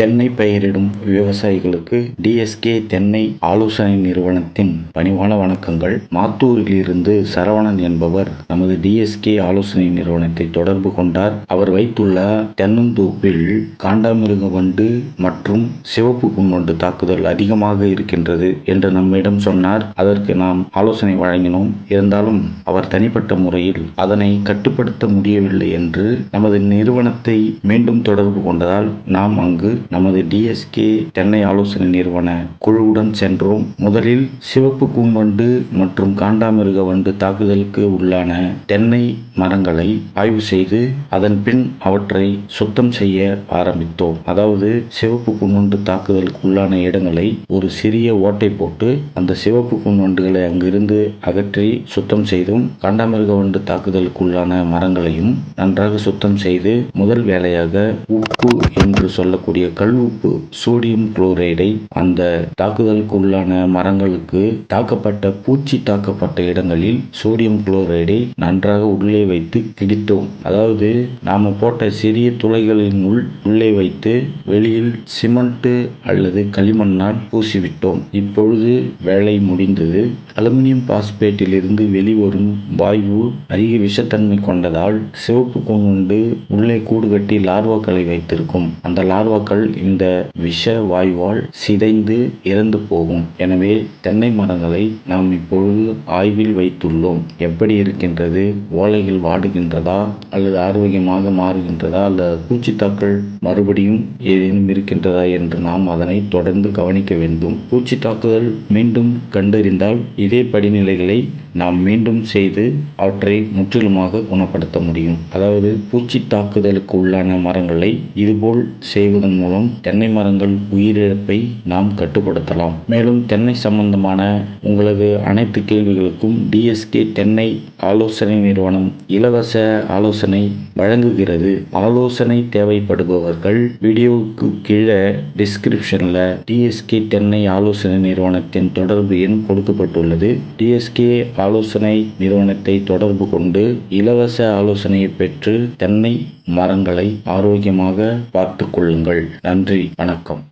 தென்னை பயிரிடும் விவசாயிகளுக்கு டிஎஸ்கே தென்னை ஆலோசனை நிறுவனத்தின் பணிவான வணக்கங்கள். மாத்தூரில் இருந்து சரவணன் என்பவர் நமது டிஎஸ்கே ஆலோசனை நிறுவனத்தை தொடர்பு கொண்டார். அவர் வைத்துள்ள தென்னந்தோப்பில் காண்டாமிருக வண்டு மற்றும் சிவப்பு புன்வண்டு தாக்குதல் அதிகமாக இருக்கின்றது என்று நம்மிடம் சொன்னார். அதற்கு நாம் ஆலோசனை வழங்கினோம். இருந்தாலும் அவர் தனிப்பட்ட முறையில் அதனை கட்டுப்படுத்த முடியவில்லை என்று நமது நிறுவனத்தை மீண்டும் தொடர்பு கொண்டதால் நாம் அங்கு நமது டிஎஸ்கே தென்னை ஆலோசனை நிறுவன குழுவுடன் சென்றோம். முதலில் சிவப்பு கூம்பண்டு மற்றும் காண்டாமிருக வண்டு தாக்குதலுக்கு உள்ளான தென்னை மரங்களை ஆய்வு செய்து அதன் பின் அவற்றை சுத்தம் செய்ய ஆரம்பித்தோம். அதாவது சிவப்பு கூன்வண்டு தாக்குதலுக்கு உள்ளான இடங்களை ஒரு சிறிய ஓட்டை போட்டு அந்த சிவப்பு கூன்வண்டுகளை அங்கிருந்து அகற்றி சுத்தம் செய்தும் காண்டாமிருக வண்டு தாக்குதலுக்கு உள்ளான மரங்களையும் நன்றாக சுத்தம் செய்து முதல் வேலையாக உப்பு என்று சொல்லக்கூடிய கல் உப்பு சோடியம் குளோரைடை அந்த தாக்குதலுக்கு உள்ளான மரங்களுக்கு தாக்கப்பட்ட பூச்சி தாக்கப்பட்ட இடங்களில் சோடியம் குளோரைடை நன்றாக உள்ளே வைத்து கிடித்தோம் அதாவது நாம போட்ட சிறிய துளைகளின் உள் உள்ளே வைத்து வெளியில் சிமெண்ட் அல்லது களிமண்ணால் பூசிவிட்டோம். இப்பொழுது வேலை முடிந்தது. அலுமினியம் பாஸ்பேட்டில் இருந்து வெளிவரும் வாயு அதிக விஷத்தன்மை கொண்டதால் சிவப்பு கொண்டு உள்ளே கூடு கட்டி லார்வாக்களை வைத்திருக்கும். அந்த லார்வாக்கள் இந்த விஷ வாயுவால் சிதைந்து இறந்து போகும். எனவே தென்னை மரங்களை நாம் இப்பொழுது ஆய்வில் வைத்துள்ளோம். எப்படி இருக்கின்றது? ஓலைகள் வாடுகின்றதா? அல்லது ஆரோக்கியமாக மாறுகின்றதா? அல்லது பூச்சித்தாக்கள் மறுபடியும் ஏதேனும் இருக்கின்றதா என்று நாம் அதனை தொடர்ந்து கவனிக்க வேண்டும். பூச்சி தாக்குதல் மீண்டும் கண்டறிந்தால் இதே படிநிலைகளை நாம் மீண்டும் செய்து அவற்றை முற்றிலுமாக குணப்படுத்த முடியும். அதாவது பூச்சி தாக்குதலுக்கு உள்ளான மரங்களை இதுபோல் செய்வதன் மூலம் தென்னை மரங்கள் உயிரிழப்பை நாம் கட்டுப்படுத்தலாம். மேலும் தென்னை சம்பந்தமான உங்களது அனைத்து கேள்விகளுக்கும் டிஎஸ்கே தென்னை ஆலோசனை நிறுவனம் இலவச ஆலோசனை வழங்குகிறது. ஆலோசனை தேவைப்படுபவர்கள் வீடியோவுக்கு கீழே டிஸ்கிரிப்ஷனில் டிஎஸ்கே தென்னை ஆலோசனை நிறுவனத்தின் தொடர்பு எண் கொடுக்கப்பட்டுள்ளது. டிஎஸ்கே ஆலோசனை நிறுவனத்தை தொடர்பு கொண்டு இலவச ஆலோசனையை பெற்று தென்னை மரங்களை ஆரோக்கியமாக பார்த்து கொள்ளுங்கள். நன்றி வணக்கம்.